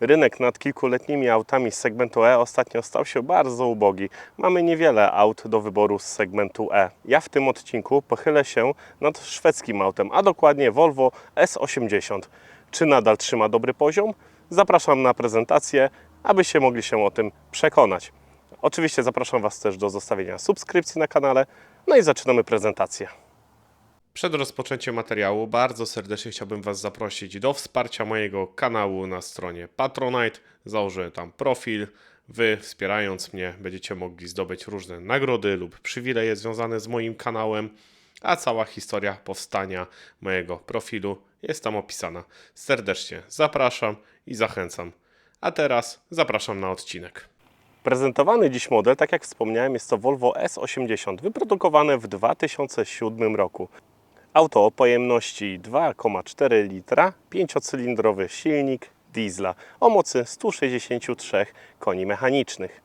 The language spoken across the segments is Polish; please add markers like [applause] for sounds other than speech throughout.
Rynek nad kilkuletnimi autami z segmentu E ostatnio stał się bardzo ubogi. Mamy niewiele aut do wyboru z segmentu E. Ja w tym odcinku pochylę się nad szwedzkim autem, a dokładnie Volvo S80. Czy nadal trzyma dobry poziom? Zapraszam na prezentację, abyście mogli się o tym przekonać. Oczywiście zapraszam Was też do zostawienia subskrypcji na kanale. No i zaczynamy prezentację. Przed rozpoczęciem materiału bardzo serdecznie chciałbym Was zaprosić do wsparcia mojego kanału na stronie Patronite. Założę tam profil. Wy wspierając mnie będziecie mogli zdobyć różne nagrody lub przywileje związane z moim kanałem, a cała historia powstania mojego profilu jest tam opisana. Serdecznie zapraszam i zachęcam. A teraz zapraszam na odcinek. Prezentowany dziś model, tak jak wspomniałem, jest to Volvo S80, wyprodukowane w 2007 roku. Auto o pojemności 2,4 litra, 5-cylindrowy silnik diesla o mocy 163 koni mechanicznych.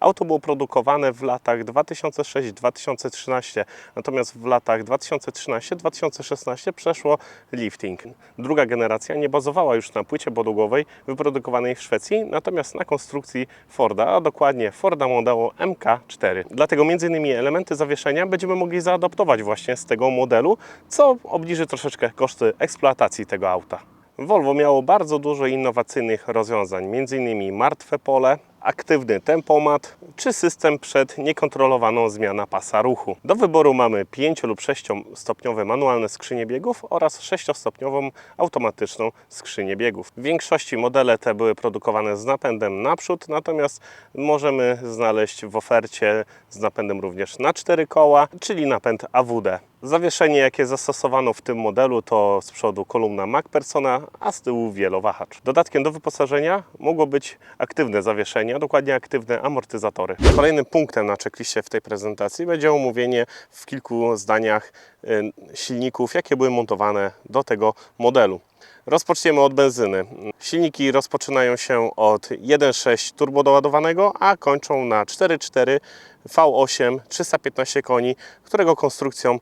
Auto było produkowane w latach 2006-2013, natomiast w latach 2013-2016 przeszło lifting. Druga generacja nie bazowała już na płycie podłogowej wyprodukowanej w Szwecji, natomiast na konstrukcji Forda, a dokładnie Forda modelu MK4. Dlatego m.in. elementy zawieszenia będziemy mogli zaadaptować właśnie z tego modelu, co obniży troszeczkę koszty eksploatacji tego auta. Volvo miało bardzo dużo innowacyjnych rozwiązań, m.in. martwe pole, aktywny tempomat czy system przed niekontrolowaną zmianą pasa ruchu. Do wyboru mamy 5 lub 6-stopniowe manualne skrzynie biegów oraz 6-stopniową automatyczną skrzynię biegów. W większości modele te były produkowane z napędem naprzód, natomiast możemy znaleźć w ofercie z napędem również na 4 koła, czyli napęd AWD. Zawieszenie, jakie zastosowano w tym modelu, to z przodu kolumna MacPersona, a z tyłu wielowahacz. Dodatkiem do wyposażenia mogło być aktywne zawieszenie, a dokładnie aktywne amortyzatory. Kolejnym punktem na checkliście w tej prezentacji będzie omówienie w kilku zdaniach y, silników, jakie były montowane do tego modelu. Rozpoczniemy od benzyny. Silniki rozpoczynają się od 1.6 turbodoładowanego, a kończą na 4.4 V8 315 koni, którego konstrukcją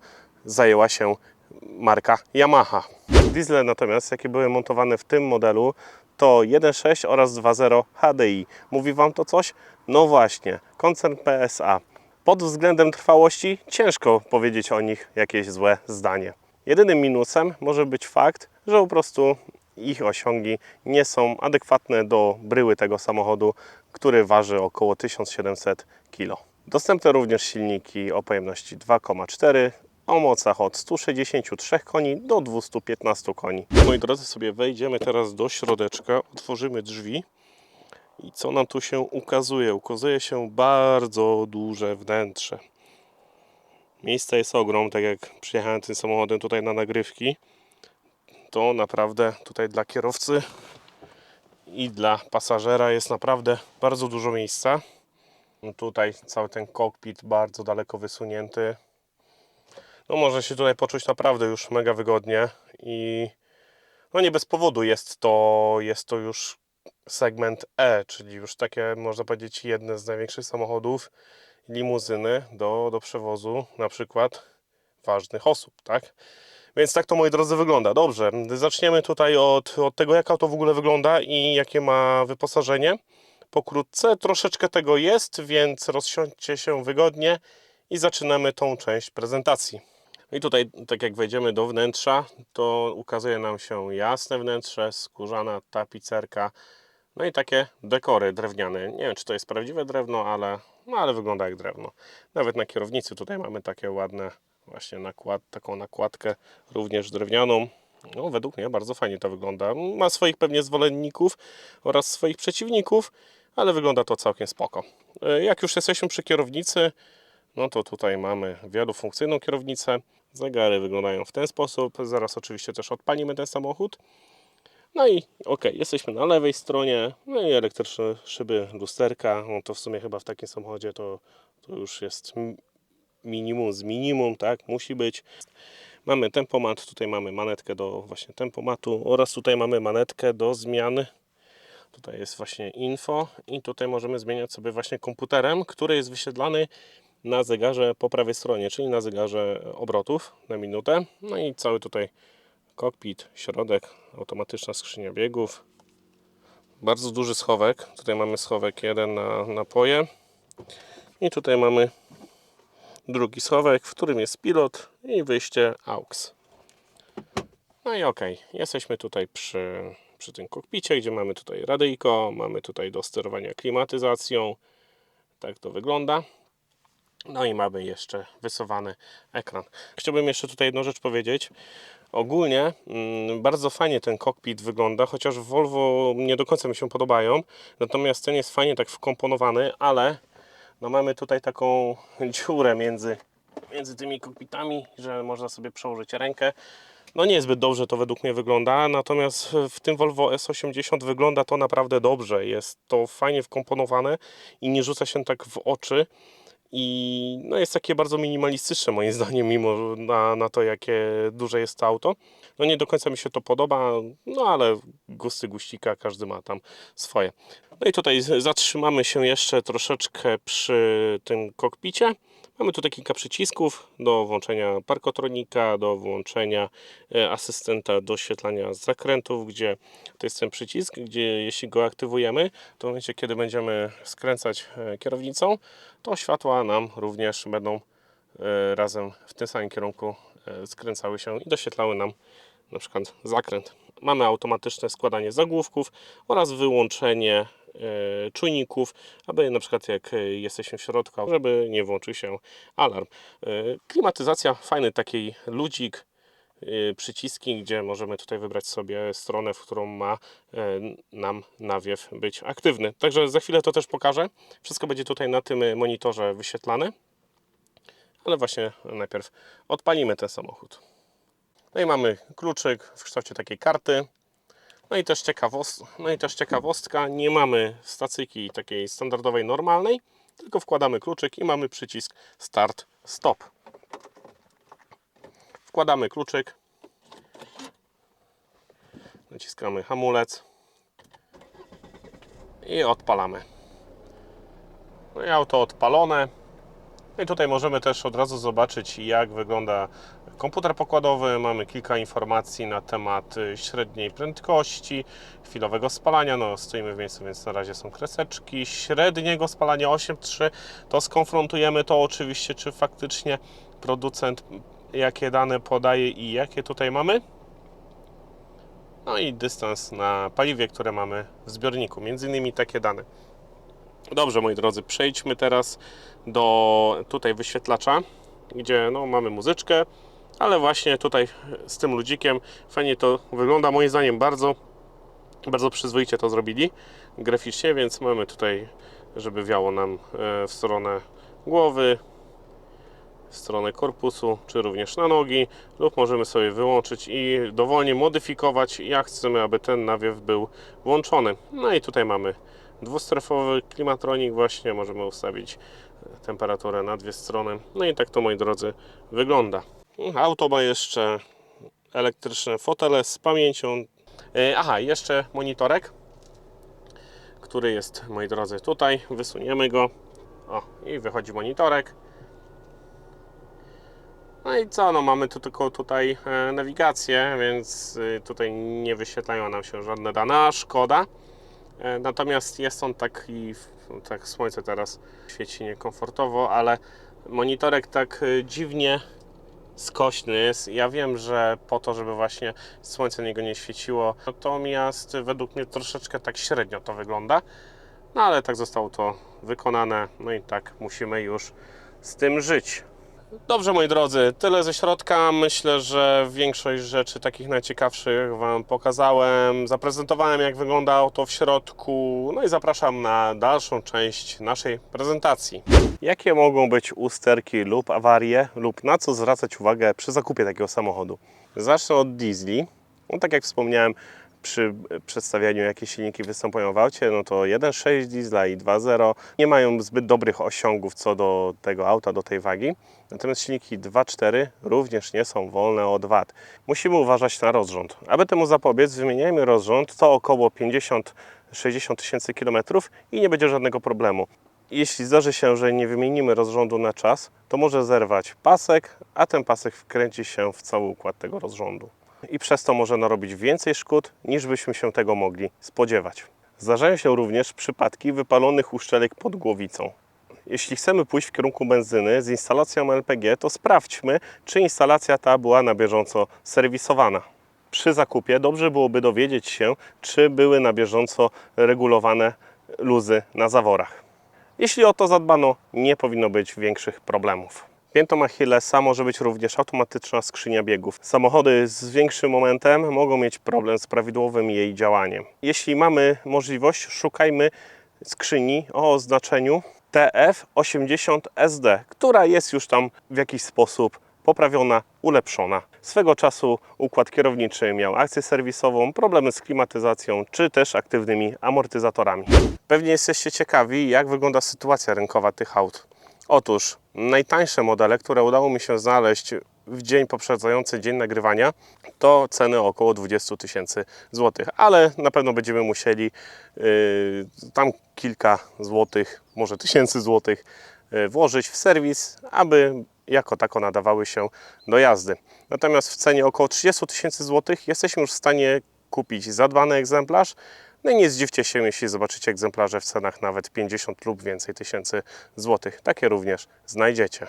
zajęła się marka Yamaha. Diesle natomiast, jakie były montowane w tym modelu, to 1.6 oraz 2.0 HDI. Mówi Wam to coś? No właśnie, koncern PSA. Pod względem trwałości ciężko powiedzieć o nich jakieś złe zdanie. Jedynym minusem może być fakt, że po prostu ich osiągi nie są adekwatne do bryły tego samochodu, który waży około 1700 kg. Dostępne również silniki o pojemności 2,4 o mocach od 163 koni do 215 koni. Moi drodzy, sobie wejdziemy teraz do środeczka, otworzymy drzwi i co nam tu się ukazuje? Ukazuje się bardzo duże wnętrze. Miejsca jest ogrom, tak jak przyjechałem tym samochodem tutaj na nagrywki, to naprawdę tutaj dla kierowcy i dla pasażera jest naprawdę bardzo dużo miejsca. Tutaj cały ten kokpit bardzo daleko wysunięty. No może się tutaj poczuć naprawdę już mega wygodnie i no nie bez powodu jest to, jest to już segment E, czyli już takie można powiedzieć jedne z największych samochodów limuzyny do, do przewozu na przykład ważnych osób, tak? Więc tak to moi drodzy wygląda. Dobrze, zaczniemy tutaj od, od tego jak auto w ogóle wygląda i jakie ma wyposażenie. Pokrótce troszeczkę tego jest, więc rozsiądźcie się wygodnie i zaczynamy tą część prezentacji. I tutaj, tak jak wejdziemy do wnętrza, to ukazuje nam się jasne wnętrze, skórzana tapicerka, no i takie dekory drewniane. Nie wiem, czy to jest prawdziwe drewno, ale, no, ale wygląda jak drewno. Nawet na kierownicy tutaj mamy takie ładne, właśnie nakład, taką nakładkę, również drewnianą. No, według mnie bardzo fajnie to wygląda. Ma swoich pewnie zwolenników oraz swoich przeciwników, ale wygląda to całkiem spoko. E, Jak już jesteśmy przy kierownicy, no to tutaj mamy wielofunkcyjną kierownicę. Zegary wyglądają w ten sposób. Zaraz oczywiście też odpalimy ten samochód. No i ok, jesteśmy na lewej stronie. No i elektryczne szyby, lusterka. No to w sumie chyba w takim samochodzie to, to już jest mi- minimum z minimum, tak? Musi być. Mamy tempomat, tutaj mamy manetkę do właśnie tempomatu oraz tutaj mamy manetkę do zmiany. Tutaj jest właśnie info i tutaj możemy zmieniać sobie właśnie komputerem, który jest wyświetlany na zegarze po prawej stronie, czyli na zegarze obrotów na minutę. No i cały tutaj kokpit, środek, automatyczna skrzynia biegów. bardzo duży schowek. Tutaj mamy schowek jeden na napoje i tutaj mamy drugi schowek, w którym jest pilot i wyjście AUX. No i ok, jesteśmy tutaj przy, przy tym kokpicie, gdzie mamy tutaj radyjko, mamy tutaj do sterowania klimatyzacją. Tak to wygląda. No i mamy jeszcze wysuwany ekran. Chciałbym jeszcze tutaj jedną rzecz powiedzieć. Ogólnie mm, bardzo fajnie ten kokpit wygląda, chociaż Volvo nie do końca mi się podobają. Natomiast ten jest fajnie tak wkomponowany, ale no mamy tutaj taką dziurę między, między tymi kokpitami, że można sobie przełożyć rękę. No niezbyt dobrze to według mnie wygląda, natomiast w tym Volvo S80 wygląda to naprawdę dobrze. Jest to fajnie wkomponowane i nie rzuca się tak w oczy. I no jest takie bardzo minimalistyczne moim [laughs] zdaniem, mimo na, na to, jakie duże jest to auto. No nie do końca mi się to podoba, no ale gusty guścika, każdy ma tam swoje. No i tutaj zatrzymamy się jeszcze troszeczkę przy tym kokpicie. Mamy tutaj kilka przycisków do włączenia parkotronika, do włączenia e, asystenta doświetlania zakrętów, gdzie to jest ten przycisk, gdzie jeśli go aktywujemy, to w momencie, kiedy będziemy skręcać e, kierownicą, to światła nam również będą e, razem w tym samym kierunku skręcały się i doświetlały nam na przykład zakręt. Mamy automatyczne składanie zagłówków oraz wyłączenie czujników, aby na przykład jak e, jesteśmy w środku, żeby nie włączył się alarm. E, Klimatyzacja, fajny taki ludzik, e, przyciski, gdzie możemy tutaj wybrać sobie stronę, w którą ma e, nam nawiew być aktywny. Także za chwilę to też pokażę. Wszystko będzie tutaj na tym monitorze wyświetlane. Ale właśnie najpierw odpalimy ten samochód. No i mamy kluczyk w kształcie takiej karty. No i też, ciekawos- no i też ciekawostka, nie mamy stacyjki takiej standardowej, normalnej, tylko wkładamy kluczyk i mamy przycisk Start Stop. Wkładamy kluczyk, naciskamy hamulec i odpalamy. No i auto odpalone. No i tutaj możemy też od razu zobaczyć, jak wygląda komputer pokładowy. Mamy kilka informacji na temat y, średniej prędkości, chwilowego spalania. No, stoimy w miejscu, więc na razie są kreseczki. Średniego spalania 8,3. To skonfrontujemy to oczywiście, czy faktycznie producent jakie dane podaje i jakie tutaj mamy. No i dystans na paliwie, które mamy w zbiorniku. Między innymi takie dane. Dobrze, moi drodzy, przejdźmy teraz do tutaj wyświetlacza, gdzie no, mamy muzyczkę, ale właśnie tutaj z tym ludzikiem fajnie to wygląda. Moim zdaniem bardzo, bardzo przyzwoicie to zrobili graficznie, więc mamy tutaj, żeby wiało nam e, w stronę głowy, w stronę korpusu, czy również na nogi, lub możemy sobie wyłączyć i dowolnie modyfikować, jak chcemy, aby ten nawiew był włączony. No i tutaj mamy dwustrefowy klimatronik właśnie, możemy ustawić e, temperaturę na dwie strony. No i tak to, moi drodzy, wygląda. Auto ma jeszcze elektryczne fotele z pamięcią. E, Aha, jeszcze monitorek, który jest, moi drodzy, tutaj. Wysuniemy go. O, i wychodzi monitorek. No i co, no mamy tu tylko tutaj e, nawigację, więc y, tutaj nie wyświetlają nam się żadne dane, szkoda. E, Natomiast jest on taki, tak słońce teraz świeci niekomfortowo, ale monitorek tak y, dziwnie skośny jest. Ja wiem, że po to, żeby właśnie słońce niego nie świeciło, natomiast według mnie troszeczkę tak średnio to wygląda. No ale tak zostało to wykonane, no i tak musimy już z tym żyć. Dobrze, moi drodzy, tyle ze środka. Myślę, że większość rzeczy takich najciekawszych Wam pokazałem. Zaprezentowałem, jak wygląda auto w środku. No i zapraszam na dalszą część naszej prezentacji. Jakie mogą być usterki lub awarie, lub na co zwracać uwagę przy zakupie takiego samochodu? Zacznę od diesli. No, tak jak wspomniałem, przy przedstawianiu, jakie silniki występują w aucie, no to 1.6 diesla i 2.0 nie mają zbyt dobrych osiągów co do tego auta, do tej wagi. Natomiast silniki 2.4 również nie są wolne od wad. Musimy uważać na rozrząd. Aby temu zapobiec, wymieniajmy rozrząd co około 50-60 tysięcy kilometrów i nie będzie żadnego problemu. Jeśli zdarzy się, że nie wymienimy rozrządu na czas, to może zerwać pasek, a ten pasek wkręci się w cały układ tego rozrządu i przez to może narobić więcej szkód, niż byśmy się tego mogli spodziewać. Zdarzają się również przypadki wypalonych uszczelek pod głowicą. Jeśli chcemy pójść w kierunku benzyny z instalacją LPG, to sprawdźmy, czy instalacja ta była na bieżąco serwisowana. Przy zakupie dobrze byłoby dowiedzieć się, czy były na bieżąco regulowane luzy na zaworach. Jeśli o to zadbano, nie powinno być większych problemów. Piętą Achillesa może być również automatyczna skrzynia biegów. Samochody z większym momentem mogą mieć problem z prawidłowym jej działaniem. Jeśli mamy możliwość, szukajmy skrzyni o oznaczeniu TF80SD, która jest już tam w jakiś sposób poprawiona, ulepszona. Swego czasu układ kierowniczy miał akcję serwisową, problemy z klimatyzacją czy też aktywnymi amortyzatorami. Pewnie jesteście ciekawi, jak wygląda sytuacja rynkowa tych aut. Otóż najtańsze modele, które udało mi się znaleźć w dzień poprzedzający dzień nagrywania, to ceny około 20 tysięcy złotych, ale na pewno będziemy musieli yy, tam kilka złotych, może tysięcy złotych yy, włożyć w serwis, aby jako tako nadawały się do jazdy. Natomiast w cenie około 30 tysięcy złotych jesteśmy już w stanie kupić zadbany egzemplarz. No i nie zdziwcie się, jeśli zobaczycie egzemplarze w cenach nawet 50 lub więcej tysięcy złotych. Takie również znajdziecie.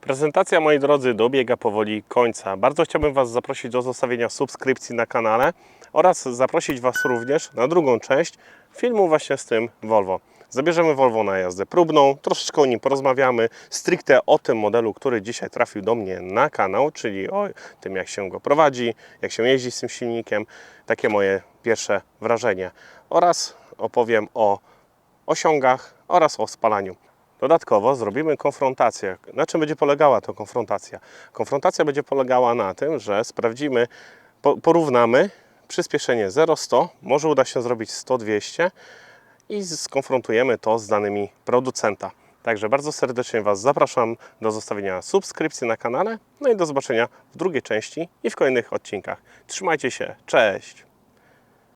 Prezentacja, moi drodzy, dobiega powoli końca. Bardzo chciałbym Was zaprosić do zostawienia subskrypcji na kanale oraz zaprosić Was również na drugą część filmu właśnie z tym Volvo. Zabierzemy Volvo na jazdę próbną, troszeczkę o nim porozmawiamy, stricte o tym modelu, który dzisiaj trafił do mnie na kanał, czyli o tym, jak się go prowadzi, jak się jeździ z tym silnikiem, takie moje pierwsze wrażenie. Oraz opowiem o osiągach oraz o spalaniu. Dodatkowo zrobimy konfrontację. Na czym będzie polegała ta konfrontacja? Konfrontacja będzie polegała na tym, że sprawdzimy, po, porównamy przyspieszenie 0-100, może uda się zrobić 100-200 i skonfrontujemy to z danymi producenta. Także bardzo serdecznie Was zapraszam do zostawienia subskrypcji na kanale, no i do zobaczenia w drugiej części i w kolejnych odcinkach. Trzymajcie się, cześć!